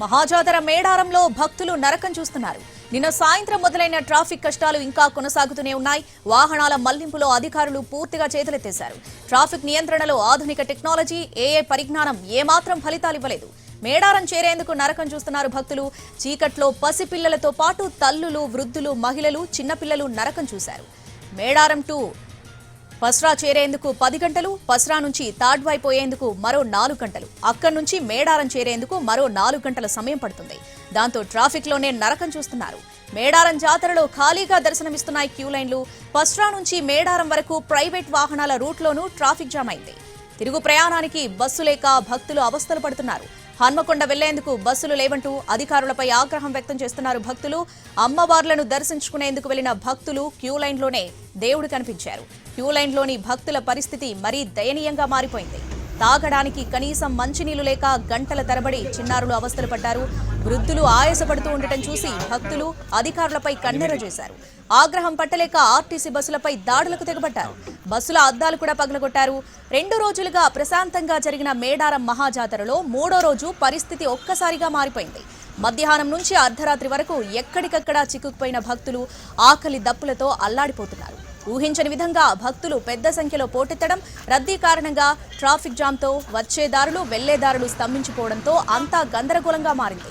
మహాజాతర మేడారంలో భక్తులు నరకం చూస్తున్నారు. నిన్న సాయంత్రం మొదలైన ట్రాఫిక్ కష్టాలు ఇంకా కొనసాగుతూనే ఉన్నాయి. వాహనాల మళ్ళింపులో అధికారులు పూర్తిగా చేతులెత్తేశారు. ట్రాఫిక్ నియంత్రణలో ఆధునిక టెక్నాలజీ ఏఏ పరిజ్ఞానం ఏమాత్రం ఫలితాలివ్వలేదు మేడారం చేరేందుకు నరకం చూస్తున్నారు భక్తులు. చీకట్లో పసిపిల్లలతో పాటు తల్లులు వృద్ధులు మహిళలు చిన్నపిల్లలు నరకం చూశారు. మేడారం టు పస్రా చేరేందుకు పది గంటలు పస్రా నుంచి తాడ్వైపోయేందుకు మరో నాలుగు గంటలు. అక్కడి నుంచి మేడారం చేరేందుకు మరో నాలుగు గంటల సమయం పడుతుంది. దాంతో ట్రాఫిక్లోనే నరకం చూస్తున్నారు. మేడారం జాతరలో ఖాళీగా దర్శనమిస్తున్నాయి క్యూ లైన్లు. పస్రా నుంచి మేడారం వరకు ప్రైవేట్ వాహనాల రూట్లోనూ ట్రాఫిక్ జామ్ అయింది. తిరుగు ప్రయాణానికి బస్సు లేక భక్తులు అవస్థలు పడుతున్నారు. హన్మకొండ వెళ్ళేందుకు బస్సులు లేవంటూ అధికారులపై ఆగ్రహం వ్యక్తం చేస్తున్నారు భక్తులు. అమ్మవార్లను దర్శించుకునేందుకు వెళ్ళిన భక్తులు క్యూ లైన్లోనే దేవుడు కనిపించారు. క్యూ లైన్లోని భక్తుల పరిస్థితి మరీ దయనీయంగా మారిపోయింది. తాగడానికి కనీసం మంచినీళ్ళు లేక గంటల తరబడి చిన్నారులు అవస్థలు పడ్డారు. వృద్ధులు ఆయాసపడుతూ ఉండటం చూసి భక్తులు అధికారులపై కన్నెర చేశారు. ఆగ్రహం పట్టలేక ఆర్టీసీ బస్సులపై దాడులకు తెగబడ్డారు. బస్సుల అద్దాలు కూడా పగలగొట్టారు. రెండు రోజులుగా ప్రశాంతంగా జరిగిన మేడారం మహాజాతరలో మూడో రోజు పరిస్థితి ఒక్కసారిగా మారిపోయింది. మధ్యాహ్నం నుంచి అర్ధరాత్రి వరకు ఎక్కడికక్కడా చిక్కుకుపోయిన భక్తులు ఆకలి దప్పులతో అల్లాడిపోతున్నారు. ఊహించని విధంగా భక్తులు పెద్ద సంఖ్యలో పోటెత్తడం రద్దీ కారణంగా ట్రాఫిక్ జామ్తో వచ్చేదారులు వెళ్ళేదారులు స్తంభించిపోవడంతో అంతా గందరగోళంగా మారింది.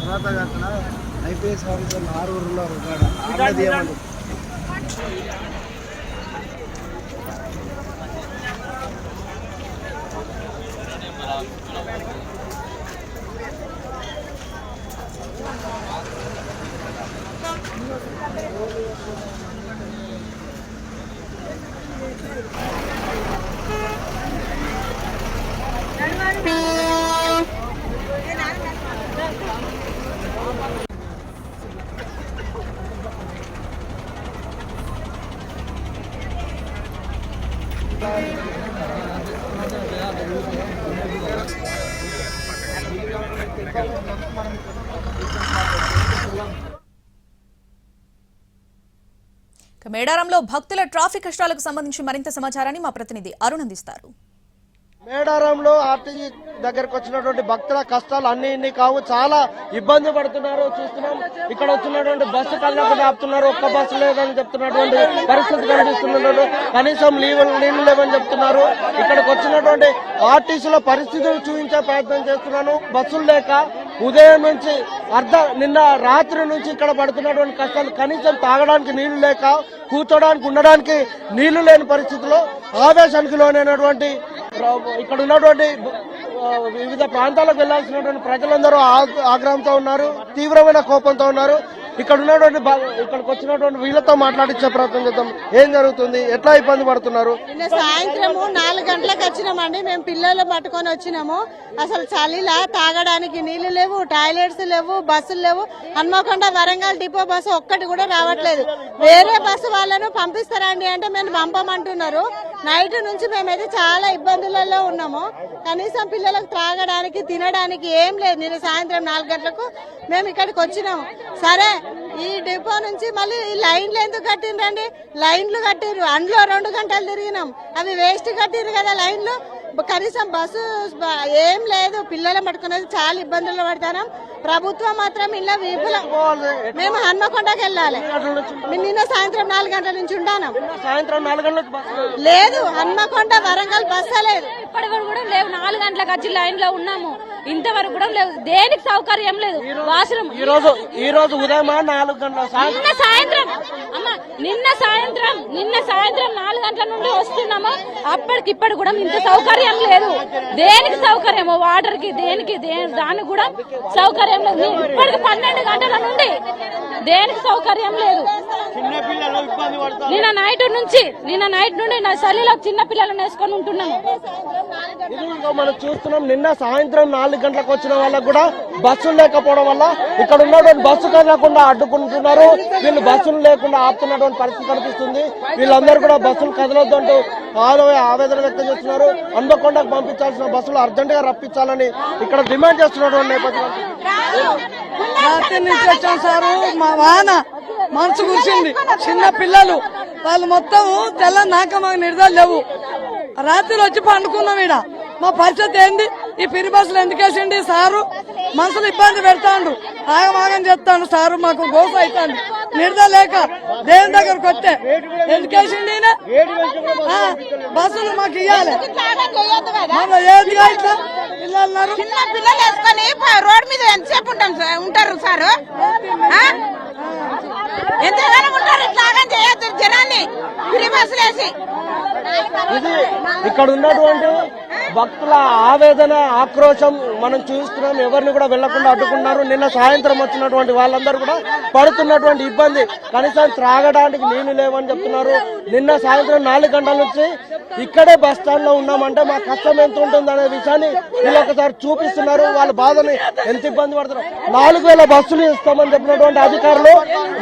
తర్వాత అక్కడ ఐపీఎస్ ఆఫీసర్లు ఆరుగురు ఉన్నారు ఇక్కడ ఆడ తీయమని మేడారంలో భక్తుల ట్రాఫిక్ కష్టాలకు సంబంధించి మరింత సమాచారాన్ని మా ప్రతినిధి అరుణ్ అందిస్తారు. మేడారంలో ఆర్టీసీ దగ్గరకు వచ్చినటువంటి భక్తుల కష్టాలు అన్ని ఇన్ని కావు. చాలా ఇబ్బంది పడుతున్నారు. చూస్తున్నాం. ఇక్కడ వచ్చినటువంటి బస్సు కళ్ళకు ఆపుతున్నారు ఒక్క బస్సు లేదని చెప్తున్నటువంటి పరిస్థితి కనిపిస్తున్నారు కనీసం లీవ్ నీళ్ళు లేవని చెప్తున్నారు. ఇక్కడికి వచ్చినటువంటి ఆర్టీసీలో పరిస్థితులు చూపించే ప్రయత్నం చేస్తున్నాను. బస్సులు లేక ఉదయం నుంచి అర్ధ నిన్న రాత్రి నుంచి ఇక్కడ పడుతున్నటువంటి కష్టాలు కనీసం తాగడానికి నీళ్ళు లేక కూర్చోడానికి ఉండడానికి నీళ్ళు లేని పరిస్థితిలో ఆవేశానికి లోనైనటువంటి ఇక్కడ ఉన్నటువంటి వివిధ ప్రాంతాలకు వెళ్ళాల్సినటువంటి ప్రజలందరూ ఆగ్రహంతో ఉన్నారు తీవ్రమైన కోపంతో ఉన్నారు. ఇక్కడ ఉన్నటువంటి ఇక్కడికి వచ్చినటువంటి వీళ్ళతో మాట్లాడించే ప్రయత్నం చేద్దాం. ఏం జరుగుతుంది? ఎట్లా ఇబ్బంది పడుతున్నారు? నిన్న సాయంత్రము నాలుగు గంటలకు వచ్చినామండి. మేము పిల్లలు పట్టుకొని వచ్చినాము. అసలు చలిలా తాగడానికి నీళ్ళు లేవు టాయిలెట్స్ లేవు బస్సులు లేవు. హన్మకొండ వరంగల్ డిపో బస్సు ఒక్కటి కూడా రావట్లేదు. వేరే బస్సు వాళ్ళను పంపిస్తారండి అంటే మేము పంపమంటున్నారు. నైట్ నుంచి మేమైతే చాలా ఇబ్బందులలో ఉన్నాము. కనీసం పిల్లలకు త్రాగడానికి తినడానికి ఏం లేదు. నిన్న సాయంత్రం నాలుగు గంటలకు మేము ఇక్కడికి వచ్చినాము. సరే ఈ డిపో నుంచి మళ్ళీ ఈ లైన్లు ఎందుకు కట్టిండ్రండి? లైన్లు కట్టిరు అందులో రెండు గంటలు తిరిగినాం. అవి వేస్ట్ కట్టిరు కదా లైన్లు. కనీసం బస్సు ఏం లేదు. పిల్లలు పట్టుకునేది చాలా ఇబ్బందులు పడతాం ప్రభుత్వం మాత్రం ఇలా విపుల మేము హన్మకొండకి వెళ్ళాలి. నిన్న సాయంత్రం నాలుగు గంటల నుంచి ఉంటాను సాయంత్రం నాలుగు గంటలకు బస్సు లేదు హన్మకొండ వరంగల్ బస్సు లేదు. ఇప్పటి వరకు కూడా లేవు. నాలుగు గంటలకు వచ్చి లైన్లో ఉన్నాము. ఇంతవరకు కూడా లేవు. దేనికి సౌకర్యం లేదు. వాష్రూమ్. ఈ రోజు ఈ రోజు ఉదయం నాలుగు గంటల సాయంత్రం? నిన్న సాయంత్రం. అమ్మ నిన్న సాయంత్రం. నిన్న సాయంత్రం నాలుగు గంటల నుండి వస్తున్నాము. అప్పటికి ఇప్పటి కూడా ఇంత సౌకర్యం లేదు. దేనికి సౌకర్యము వాటర్కి దేనికి దానికి కూడా సౌకర్యం లేదు. ఇప్పటికి పన్నెండు గంటల నుండి దేనికి సౌకర్యం లేదు. నిన్న నైట్ నుంచి నిన్న నైట్ నుండి నా చలిలో చిన్న పిల్లలను వేసుకొని ఉంటున్నాను. మనం చూస్తున్నాం నిన్న సాయంత్రం నాలుగు గంటలకు వచ్చిన వాళ్ళకు కూడా బస్సులు లేకపోవడం వల్ల ఇక్కడ ఉన్నటువంటి బస్సు కదలకుండా అడ్డుకుంటున్నారు. వీళ్ళు బస్సులు లేకుండా ఆపుతున్నటువంటి పరిస్థితి కనిపిస్తుంది. వీళ్ళందరూ కూడా బస్సులు కదలొద్దు అంటూ ఆలో- ఆవేదన వ్యక్తం చేస్తున్నారు. అందకొండకు పంపించాల్సిన బస్సులు అర్జెంట్గా రప్పించాలని ఇక్కడ డిమాండ్ చేస్తున్నటువంటి నేపథ్యం రాత్రి సారు. మా వాన మనసు కూర్చుంది చిన్న పిల్లలు. వాళ్ళు మొత్తం తెల్ల నాక మాకు నిడదలు లేవు. రాత్రి వచ్చి పండుకున్నాం ఈడ. మా పరిస్థితి ఏంది? ఈ పిరి బస్సులు ఎందుకు వేసిండి సారు? మనుషులు ఇబ్బంది పెడతాండు ఆగమాగం చెప్తాడు సారు మాకు గోస అవుతాండు నిడద లేక దేవుని దగ్గరకు వస్తే ఎందుకు వేసిండి ఈయన? ఆ, బస్సులు మాకు ఇవ్వాలి మన ఏది ఇట్లా పిల్లలు. చిన్న పిల్లలు వేసుకొని రోడ్డు మీద ఎంతసేపు ఉంటాం సార్ ఉంటారు సార్? ఆ? ఎంతగానో ఉంటారు? ఇట్లాగా చేయొద్దు జనాన్ని. ఫ్రీ బస్సులు వేసి. ఇక్కడ ఉన్నటువంటి భక్తుల ఆవేదన ఆక్రోశం మనం చూస్తున్నాం. ఎవరిని కూడా వెళ్ళకుండా అడ్డుకున్నారు. నిన్న సాయంత్రం వచ్చినటువంటి వాళ్ళందరూ కూడా పడుతున్నటువంటి ఇబ్బంది. కనీసం త్రాగడానికి నీళ్ళు లేవని చెప్తున్నారు. నిన్న సాయంత్రం నాలుగు గంటల నుంచి ఇక్కడే బస్ స్టాండ్లో ఉన్నామంటే మా కష్టం ఎంత ఉంటుంది అనే విషయాన్ని వీళ్ళు ఒకసారి చూపిస్తున్నారు. వాళ్ళ బాధని ఎంత ఇబ్బంది పడుతున్నారు. నాలుగు వేల బస్సులు ఇస్తామని చెప్పినటువంటి అధికారులు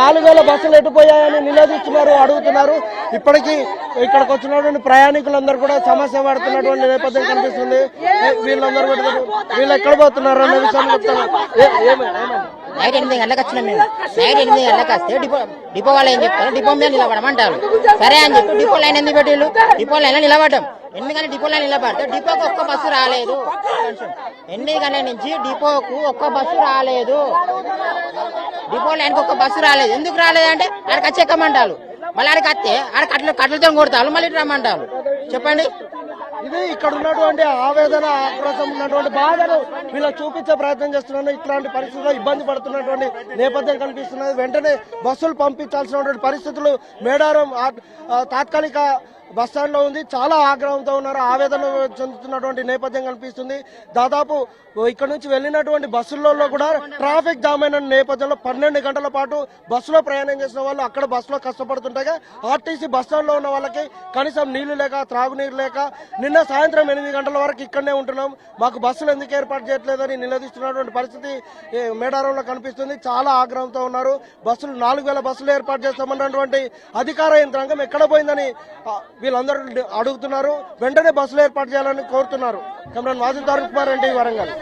నాలుగు వేల బస్సులు ఎటుపోయాయని నిలదీస్తున్నారు అడుగుతున్నారు. ఇప్పటికీ ఇక్కడికి వచ్చినటువంటి ప్రయాణికులందరూ కూడా సమస్య పడుతున్నటువంటి నేపథ్యం. కనిపిస్తుంది. వీళ్ళందరూ వీళ్ళు ఎక్కడ పోతున్నారు అనే విషయాన్ని చెప్తాను? నైట్ ఎనిమిది గంటలకు వచ్చినాం మేము. నైట్ ఎనిమిది గంటలకు వస్తే డిపో డిపో వాళ్ళు ఏం చెప్తారు? డిపో మీద నిలబడమంటారు సరే అని చెప్పి డిపో లైన్ ఎందుకు పెట్టిళ్ళు? డిపో లైన్ నిలబడ్డాం. ఎనిమిది గంటల డిపో లైన్ నిలబడితే డిపోకు ఒక్క బస్సు రాలేదు. ఎనిమిది గంటల నుంచి డిపోకు ఒక్క బస్సు రాలేదు. డిపో లైన్కి ఒక్క బస్సు రాలేదు. ఎందుకు రాలేదంటే ఆడికి వచ్చి ఎక్కమంటారు? మళ్ళీ ఆడికి వస్తే ఆడ కట్టలు కట్టలతో కొడతారు. మళ్ళీ ఇటు రమ్మంటారు. చెప్పండి. ఇది ఇక్కడ ఉన్నటువంటి ఆవేదన ఆక్రోశం ఉన్నటువంటి బాధను వీళ్ళు చూపించే ప్రయత్నం చేస్తున్నాను ఇట్లాంటి పరిస్థితుల్లో ఇబ్బంది పడుతున్నటువంటి నేపథ్యం కనిపిస్తున్నది. వెంటనే బస్సులు పంపించాల్సినటువంటి పరిస్థితులు మేడారం తాత్కాలిక బస్ స్టాండ్లో ఉంది. చాలా ఆగ్రహంతో ఉన్నారు. ఆవేదన చెందుతున్నటువంటి నేపథ్యం కనిపిస్తుంది. దాదాపు ఇక్కడ నుంచి వెళ్ళినటువంటి బస్సులలో కూడా ట్రాఫిక్ జామ్ అయిన నేపథ్యంలో పన్నెండు గంటల పాటు బస్సులో ప్రయాణం చేసిన వాళ్ళు అక్కడ బస్సులో కష్టపడుతుండగా ఆర్టీసీ బస్ స్టాండ్లో ఉన్న వాళ్ళకి కనీసం నీళ్ళు లేక త్రాగునీరు లేక నిన్న సాయంత్రం ఎనిమిది గంటల వరకు ఇక్కడనే ఉంటున్నాం. మాకు బస్సులు ఎందుకు ఏర్పాటు చేయట్లేదని నిలదీస్తున్నటువంటి పరిస్థితి మేడారంలో కనిపిస్తుంది. చాలా ఆగ్రహంతో ఉన్నారు. బస్సులు నాలుగు వేల బస్సులు ఏర్పాటు చేస్తామన్నటువంటి అధికార యంత్రాంగం ఎక్కడ పోయిందని వీళ్ళందరూ అడుగుతున్నారు. వెంటనే బస్సులు ఏర్పాటు చేయాలని కోరుతున్నారు. కెమెరాన్ వాజిదార్ కుమార్ రెడ్డి వరంగల్.